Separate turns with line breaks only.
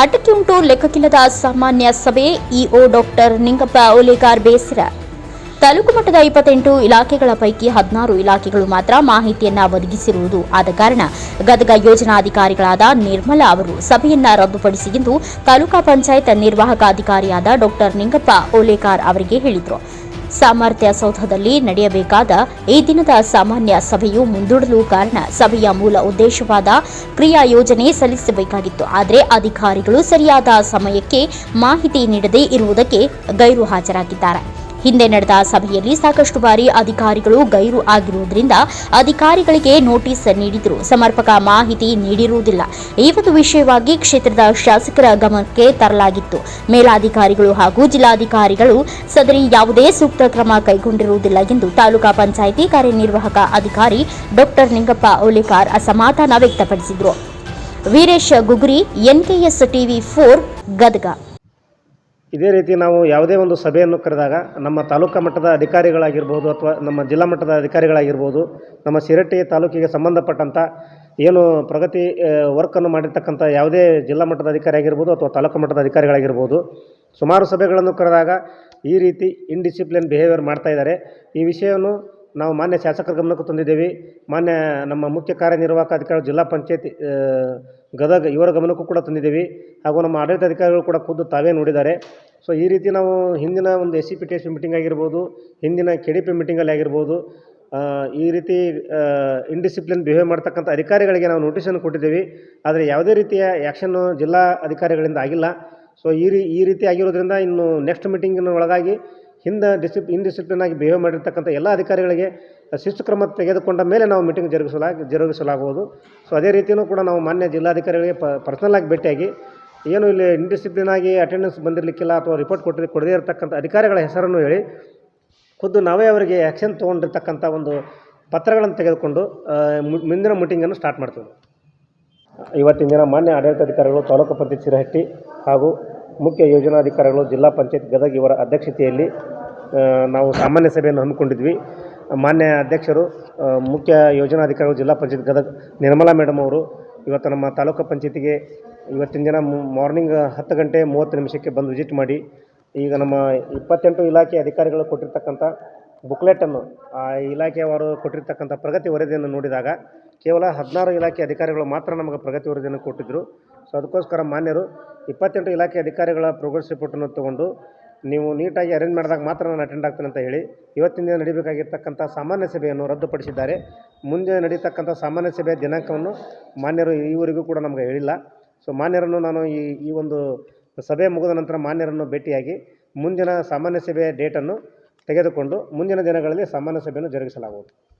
ಅಟಕಿ ಉಂಟು ಲೆಕ್ಕಕ್ಕಿಲ್ಲದ ಸಾಮಾನ್ಯ ಸಭೆ, ಇಒ ಡಾಕ್ಟರ್ ನಿಂಗಪ್ಪ ಓಲೇಕಾರ್ ಬೇಸರ. ತಾಲೂಕು ಮಟ್ಟದ ಇಪ್ಪತ್ತೆಂಟು ಇಲಾಖೆಗಳ ಪೈಕಿ ಹದಿನಾರು ಇಲಾಖೆಗಳು ಮಾತ್ರ ಮಾಹಿತಿಯನ್ನ ಒದಗಿಸಿರುವುದು ಆದ ಕಾರಣ ಗದಗ ಯೋಜನಾಧಿಕಾರಿಗಳಾದ ನಿರ್ಮಲಾ ಅವರು ಸಭೆಯನ್ನ ರದ್ದುಪಡಿಸಿ ಎಂದು ತಾಲೂಕಾ ಪಂಚಾಯತ್ ನಿರ್ವಾಹಕ ಅಧಿಕಾರಿಯಾದ ಡಾಕ್ಟರ್ ನಿಂಗಪ್ಪ ಓಲೇಕಾರ್ ಅವರಿಗೆ ಹೇಳಿದರು. ಸಾಮರ್ಥ್ಯ ಸೌಧದಲ್ಲಿ ನಡೆಯಬೇಕಾದ ಈ ದಿನದ ಸಾಮಾನ್ಯ ಸಭೆಯು ಮುಂದೂಡಲು ಕಾರಣ ಸಭೆಯ ಮೂಲ ಉದ್ದೇಶವಾದ ಕ್ರಿಯಾ ಯೋಜನೆ ಸಲ್ಲಿಸಬೇಕಾಗಿತ್ತು. ಆದರೆ ಅಧಿಕಾರಿಗಳು ಸರಿಯಾದ ಸಮಯಕ್ಕೆ ಮಾಹಿತಿ ನೀಡದೇ ಇರುವುದಕ್ಕೆ ಗೈರು ಹಾಜರಾಗಿದ್ದಾರೆ. ಹಿಂದೆ ನಡೆದ ಸಭೆಯಲ್ಲಿ ಸಾಕಷ್ಟು ಬಾರಿ ಅಧಿಕಾರಿಗಳು ಗೈರು ಆಗಿರುವುದರಿಂದ ಅಧಿಕಾರಿಗಳಿಗೆ ನೋಟಿಸ್ ನೀಡಿದರೂ. ಸಮರ್ಪಕ ಮಾಹಿತಿ ನೀಡಿರುವುದಿಲ್ಲ. ಈ ಒಂದು ವಿಷಯವಾಗಿ ಕ್ಷೇತ್ರದ ಶಾಸಕರ ಗಮನಕ್ಕೆ ತರಲಾಗಿತ್ತು. ಮೇಲಾಧಿಕಾರಿಗಳು ಹಾಗೂ ಜಿಲ್ಲಾಧಿಕಾರಿಗಳು ಸದರಿ ಯಾವುದೇ ಸೂಕ್ತ ಕ್ರಮ ಕೈಗೊಂಡಿರುವುದಿಲ್ಲ ಎಂದು ತಾಲೂಕಾ ಪಂಚಾಯಿತಿ ಕಾರ್ಯನಿರ್ವಾಹಕ ಅಧಿಕಾರಿ ಡಾಕ್ಟರ್ ನಿಂಗಪ್ಪ ಓಲೇಕಾರ್ ಅಸಮಾಧಾನ ವ್ಯಕ್ತಪಡಿಸಿದರು. Veeresh Guguri NKS TV four, Gadag.
ಇದೇ ರೀತಿ ನಾವು ಯಾವುದೇ ಒಂದು ಸಭೆಯನ್ನು ಕರೆದಾಗ ನಮ್ಮ ತಾಲೂಕು ಮಟ್ಟದ ಅಧಿಕಾರಿಗಳಾಗಿರ್ಬೋದು ಅಥವಾ ನಮ್ಮ ಜಿಲ್ಲಾ ಮಟ್ಟದ ಅಧಿಕಾರಿಗಳಾಗಿರ್ಬೋದು, ನಮ್ಮ ಶಿರಟ್ಟಿ ತಾಲೂಕಿಗೆ ಸಂಬಂಧಪಟ್ಟಂಥ ಏನು ಪ್ರಗತಿ ವರ್ಕನ್ನು ಮಾಡಿರ್ತಕ್ಕಂಥ ಯಾವುದೇ ಜಿಲ್ಲಾ ಮಟ್ಟದ ಅಧಿಕಾರಿ ಆಗಿರ್ಬೋದು ಅಥವಾ ತಾಲೂಕು ಮಟ್ಟದ ಅಧಿಕಾರಿಗಳಾಗಿರ್ಬೋದು, ಸುಮಾರು ಸಭೆಗಳನ್ನು ಕರೆದಾಗ ಈ ರೀತಿ ಇನ್ಡಿಸಿಪ್ಲಿನ್ ಬಿಹೇವಿಯರ್ ಮಾಡ್ತಾ ಇದ್ದಾರೆ. ಈ ವಿಷಯವನ್ನು ನಾವು ಮಾನ್ಯ ಶಾಸಕರ ಗಮನಕ್ಕೂ ತಂದಿದ್ದೇವೆ. ಮಾನ್ಯ ನಮ್ಮ ಮುಖ್ಯ ಕಾರ್ಯನಿರ್ವಾಹಕ ಅಧಿಕಾರಿ ಜಿಲ್ಲಾ ಪಂಚಾಯತಿ ಗದಗ, ಇವರ ಗಮನಕ್ಕೂ ಕೂಡ ತಂದಿದ್ದೀವಿ. ಹಾಗೂ ನಮ್ಮ ಆಡಳಿತಾಧಿಕಾರಿಗಳು ಕೂಡ ಖುದ್ದು ತಾವೇ ನೋಡಿದ್ದಾರೆ. ಸೊ ಈ ರೀತಿ ನಾವು ಹಿಂದಿನ ಒಂದು S C P T S meeting ಆಗಿರ್ಬೋದು, ಹಿಂದಿನ ಕೆ ಡಿ ಪಿ ಮೀಟಿಂಗಲ್ಲಿ ಆಗಿರ್ಬೋದು ಈ ರೀತಿ ಇಂಡಿಸಿಪ್ಲಿನ್ ಬಿಹೇವ್ ಮಾಡ್ತಕ್ಕಂಥ ಅಧಿಕಾರಿಗಳಿಗೆ ನಾವು ನೋಟಿಸನ್ನು ಕೊಟ್ಟಿದ್ದೀವಿ. ಆದರೆ ಯಾವುದೇ ರೀತಿಯ ಆ್ಯಕ್ಷನ್ನು ಜಿಲ್ಲಾ ಅಧಿಕಾರಿಗಳಿಂದ ಆಗಿಲ್ಲ. ಸೊ ಈ ರೀ, ಈ ರೀತಿ ಆಗಿರೋದ್ರಿಂದ ಇನ್ನು ನೆಕ್ಸ್ಟ್ ಮೀಟಿಂಗಿನ ಒಳಗಾಗಿ ಹಿಂದೆ ಡಿಸಿಪ್ ಇನ್ಡಿಸಿಪ್ಲಿನ್ ಆಗಿ ಬಿಹೇವ್ ಮಾಡಿರ್ತಕ್ಕಂಥ ಎಲ್ಲ ಅಧಿಕಾರಿಗಳಿಗೆ ಶಿಸ್ತು ಕ್ರಮ ತೆಗೆದುಕೊಂಡ ಮೇಲೆ ನಾವು ಮೀಟಿಂಗ್ ಜರುಗಿಸಲಾಗಿ ಜರುಗಿಸಲಾಗುವುದು. ಸೊ ಅದೇ ರೀತಿಯೂ ಕೂಡ ನಾವು ಮಾನ್ಯ ಜಿಲ್ಲಾಧಿಕಾರಿಗಳಿಗೆ ಪರ್ಸನಲ್ ಆಗಿ ಭೇಟಿಯಾಗಿ ಏನು ಇಲ್ಲಿ ಇನ್ಡಿಸಿಪ್ಲಿನ್ ಆಗಿ ಅಟೆಂಡೆನ್ಸ್ ಬಂದಿರಲಿಕ್ಕಿಲ್ಲ ಅಥವಾ ರಿಪೋರ್ಟ್ ಕೊಟ್ಟರೆ ಕೊಡದೇ ಇರತಕ್ಕಂಥ ಅಧಿಕಾರಿಗಳ ಹೆಸರನ್ನು ಹೇಳಿ ಖುದ್ದು ನಾವೇ ಅವರಿಗೆ ಆ್ಯಕ್ಷನ್ ತೊಗೊಂಡಿರ್ತಕ್ಕಂಥ ಒಂದು ಪತ್ರಗಳನ್ನು ತೆಗೆದುಕೊಂಡು ಮುಂದಿನ ಮೀಟಿಂಗನ್ನು ಸ್ಟಾರ್ಟ್ ಮಾಡ್ತೀವಿ. ಇವತ್ತಿನ ದಿನ ಮಾನ್ಯ ಆಡಳಿತಾಧಿಕಾರಿಗಳು ತಾಲೂಕು ಪಂಚಾಯತ್ ಚಿರಹಟ್ಟಿ ಹಾಗೂ ಮುಖ್ಯ ಯೋಜನಾಧಿಕಾರಿಗಳು ಜಿಲ್ಲಾ ಪಂಚಾಯತ್ ಗದಗ ಇವರ ಅಧ್ಯಕ್ಷತೆಯಲ್ಲಿ ನಾವು ಸಾಮಾನ್ಯ ಸಭೆಯನ್ನು ಹಮ್ಮಿಕೊಂಡಿದ್ವಿ. ಮಾನ್ಯ ಅಧ್ಯಕ್ಷರು ಮುಖ್ಯ ಯೋಜನಾಧಿಕಾರಿಗಳು ಜಿಲ್ಲಾ ಪಂಚಾಯತ್ ಗದಗ ನಿರ್ಮಲಾ ಮೇಡಮ್ ಅವರು, ಇವತ್ತು ನಮ್ಮ ತಾಲೂಕು ಪಂಚಾಯತಿಗೆ ಇವತ್ತಿನ ದಿನ ಮಾರ್ನಿಂಗ್ ಹತ್ತು ಗಂಟೆ ಮೂವತ್ತು ನಿಮಿಷಕ್ಕೆ ಬಂದು ವಿಸಿಟ್ ಮಾಡಿ, ಈಗ ನಮ್ಮ ಇಪ್ಪತ್ತೆಂಟು ಇಲಾಖೆ ಅಧಿಕಾರಿಗಳು ಕೊಟ್ಟಿರ್ತಕ್ಕಂಥ ಬುಕ್ಲೆಟನ್ನು, ಆ ಇಲಾಖೆಯವರು ಕೊಟ್ಟಿರ್ತಕ್ಕಂಥ ಪ್ರಗತಿ ವರದಿಯನ್ನು ನೋಡಿದಾಗ ಕೇವಲ ಹದಿನಾರು ಇಲಾಖೆ ಅಧಿಕಾರಿಗಳು ಮಾತ್ರ ನಮಗೆ ಪ್ರಗತಿ ವರದಿಯನ್ನು ಕೊಟ್ಟಿದ್ದರು ಸೊ, ಅದಕ್ಕೋಸ್ಕರ ಮಾನ್ಯರು ಇಪ್ಪತ್ತೆಂಟು ಇಲಾಖೆ ಅಧಿಕಾರಿಗಳ ಪ್ರೋಗ್ರೆಸ್ ರಿಪೋರ್ಟನ್ನು ತಗೊಂಡು ನೀವು ನೀಟಾಗಿ ಅರೇಂಜ್ ಮಾಡಿದಾಗ ಮಾತ್ರ ನಾನು ಅಟೆಂಡ್ ಆಗ್ತೇನೆ ಅಂತ ಹೇಳಿ ಇವತ್ತಿನ ದಿನ ನಡೀಬೇಕಾಗಿರ್ತಕ್ಕಂಥ ಸಾಮಾನ್ಯ ಸಭೆಯನ್ನು ರದ್ದುಪಡಿಸಿದ್ದಾರೆ. ಮುಂದೆ ನಡೀತಕ್ಕಂಥ ಸಾಮಾನ್ಯ ಸಭೆಯ ದಿನಾಂಕವನ್ನು ಮಾನ್ಯರು ಈವರೆಗೂ ಕೂಡ ನಮಗೆ ಹೇಳಿಲ್ಲ. ಸೊ, ಮಾನ್ಯರನ್ನು ನಾನು ಈ ಈ ಒಂದು ಸಭೆ ಮುಗಿದ ನಂತರ ಮಾನ್ಯರನ್ನು ಭೇಟಿಯಾಗಿ ಮುಂದಿನ ಸಾಮಾನ್ಯ ಸಭೆಯ ಡೇಟನ್ನು ತೆಗೆದುಕೊಂಡು ಮುಂದಿನ ದಿನಗಳಲ್ಲಿ ಸಾಮಾನ್ಯ ಸಭೆಯನ್ನು ಜರುಗಿಸಲಾಗುವುದು.